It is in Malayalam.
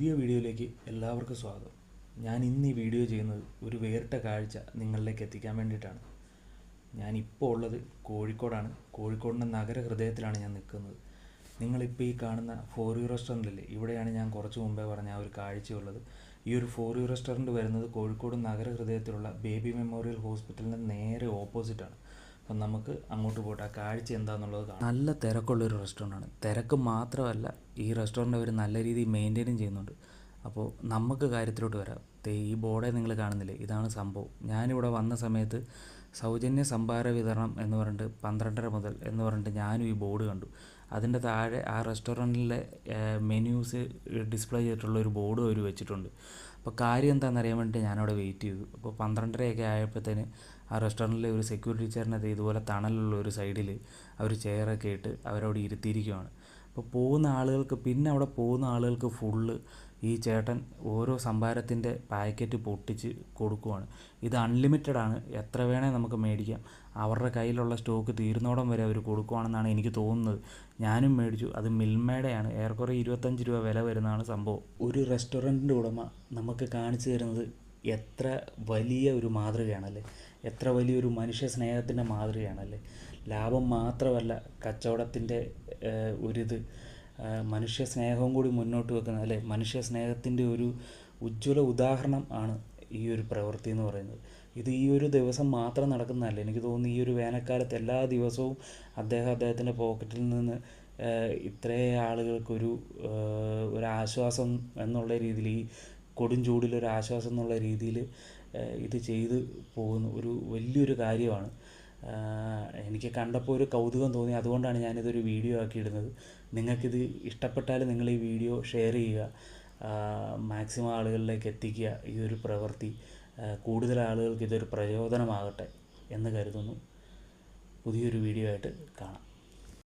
പുതിയ വീഡിയോയിലേക്ക് എല്ലാവർക്കും സ്വാഗതം. ഞാൻ ഇന്ന് ഈ വീഡിയോ ചെയ്യുന്നത് ഒരു വേറിട്ട കാഴ്ച നിങ്ങളിലേക്ക് എത്തിക്കാൻ വേണ്ടിയിട്ടാണ്. ഞാൻ ഇപ്പോൾ ഉള്ളത് കോഴിക്കോടാണ്. കോഴിക്കോടിന്റെ നഗരഹൃദയത്തിലാണ് ഞാൻ നിൽക്കുന്നത്. നിങ്ങളിപ്പോൾ ഈ കാണുന്ന ഫോർ യു റെസ്റ്റോറന്റില്ലേ ഇവിടെയാണ് ഞാൻ കുറച്ച് മുമ്പേ പറഞ്ഞ ആ ഒരു കാഴ്ചയുള്ളത്. ഈ ഒരു ഫോർ യു റെസ്റ്റോറന്റ് വരുന്നത് കോഴിക്കോട് നഗരഹൃദയത്തിലുള്ള ബേബി മെമ്മോറിയൽ ഹോസ്പിറ്റലിന് നേരെ ഓപ്പോസിറ്റാണ്. അപ്പം നമുക്ക് അങ്ങോട്ട് പോയിട്ട് ആ കാഴ്ച എന്താണെന്നുള്ളത് കാണാം. നല്ല തിരക്കുള്ളൊരു റെസ്റ്റോറന്റാണ്. തിരക്ക് മാത്രമല്ല ഈ റെസ്റ്റോറന്റ് അവർ നല്ല രീതിയിൽ മെയിന്റെയിനും ചെയ്യുന്നുണ്ട്. അപ്പോൾ നമുക്ക് കാര്യത്തിലോട്ട് വരാം. ഈ ബോർഡേ നിങ്ങൾ കാണുന്നില്ലേ? ഇതാണ് സംഭവം. ഞാനിവിടെ വന്ന സമയത്ത് സൗജന്യ സംഭാര വിതരണം എന്ന് പറഞ്ഞിട്ട് പന്ത്രണ്ടര മുതൽ എന്ന് പറഞ്ഞിട്ട് ഞാനും ഈ ബോർഡ് കണ്ടു. അതിന്റെ താഴെ ആ റെസ്റ്റോറന്റിലെ മെനുസ് ഡിസ്പ്ലേ ചെയ്തിട്ടുള്ള ഒരു ബോർഡ് അവർ വെച്ചിട്ടുണ്ട്. അപ്പോൾ കാര്യം എന്താണെന്നറിയാൻ അറിയാൻ വേണ്ടി ഞാനവിടെ വെയിറ്റ് ചെയ്തു. അപ്പോൾ പന്ത്രണ്ടരയൊക്കെ ആയപ്പോഴത്തേന് ആ റെസ്റ്റോറന്റിലെ ഒരു സെക്യൂരിറ്റി ചേട്ടനത് ഇതുപോലെ തണലുള്ള ഒരു സൈഡിൽ അവർ ചെയറൊക്കെ ഇട്ട് അവരവിടെ ഇരുത്തിയിരിക്കുവാണ്. അപ്പോൾ പോകുന്ന ആളുകൾക്ക് പിന്നെ അവിടെ പോകുന്ന ആളുകൾക്ക് ഫുള്ള് ഈ ചേട്ടൻ ഓരോ സംഭാരത്തിന്റെ പാക്കറ്റ് പൊട്ടിച്ച് കൊടുക്കുവാണ്. ഇത് അൺലിമിറ്റഡ് ആണ്. എത്ര വേണേൽ നമുക്ക് മേടിക്കാം. അവരുടെ കയ്യിലുള്ള സ്റ്റോക്ക് തീരുന്നോടം വരെ അവർ കൊടുക്കുവാണെന്നാണ് എനിക്ക് തോന്നുന്നത്. ഞാനും മേടിച്ചു. അത് മിൽമയുടെയാണ്. ഏറെക്കുറെ ഇരുപത്തഞ്ച് രൂപ വില വരുന്നതാണ് സംഭവം. ഒരു റെസ്റ്റോറന്റിന്റെ ഉടമ നമുക്ക് കാണിച്ചു തരുന്നത് എത്ര വലിയ ഒരു മാതൃകയാണല്ലേ? എത്ര വലിയൊരു മനുഷ്യ സ്നേഹത്തിന്റെ മാതൃകയാണല്ലേ? ലാഭം മാത്രമല്ല കച്ചവടത്തിന്റെ ഒരിത്. മനുഷ്യ സ്നേഹവും കൂടി മുന്നോട്ട് വെക്കുന്ന അല്ലെ? മനുഷ്യ സ്നേഹത്തിന്റെ ഒരു ഉജ്ജ്വല ഉദാഹരണം ആണ് ഈ ഒരു പ്രവൃത്തി എന്ന് പറയുന്നത്. ഇത് ഈ ഒരു ദിവസം മാത്രം നടക്കുന്നതല്ല? എനിക്ക് തോന്നുന്നു ഈ ഒരു വേനൽക്കാലത്ത് എല്ലാ ദിവസവും അദ്ദേഹം അദ്ദേഹത്തിന്റെ പോക്കറ്റിൽ നിന്ന് ഇത്രേ ആളുകൾക്കൊരു ഒരു ആശ്വാസം എന്നുള്ള രീതിയിൽ ഈ കൊടും ചൂടിലൊരു ആശ്വാസം എന്നുള്ള രീതിയിൽ ഇത് ചെയ്തു പോകുന്ന. ഒരു വലിയൊരു കാര്യമാണ്. എനിക്ക് കണ്ടപ്പോൾ ഒരു കൗതുകം തോന്നി. അതുകൊണ്ടാണ് ഞാനിതൊരു വീഡിയോ ആക്കി ഇടുന്നത് നിങ്ങൾക്കിത് ഇഷ്ടപ്പെട്ടാൽ നിങ്ങൾ ഈ വീഡിയോ ഷെയർ ചെയ്യുക. മാക്സിമം ആളുകളിലേക്ക് എത്തിക്കുക. ഈ ഒരു പ്രവൃത്തി കൂടുതൽ ആളുകൾക്ക് ഇതൊരു പ്രചോദനമാകട്ടെ എന്ന് കരുതുന്നു. പുതിയൊരു വീഡിയോ ആയിട്ട് കാണാം.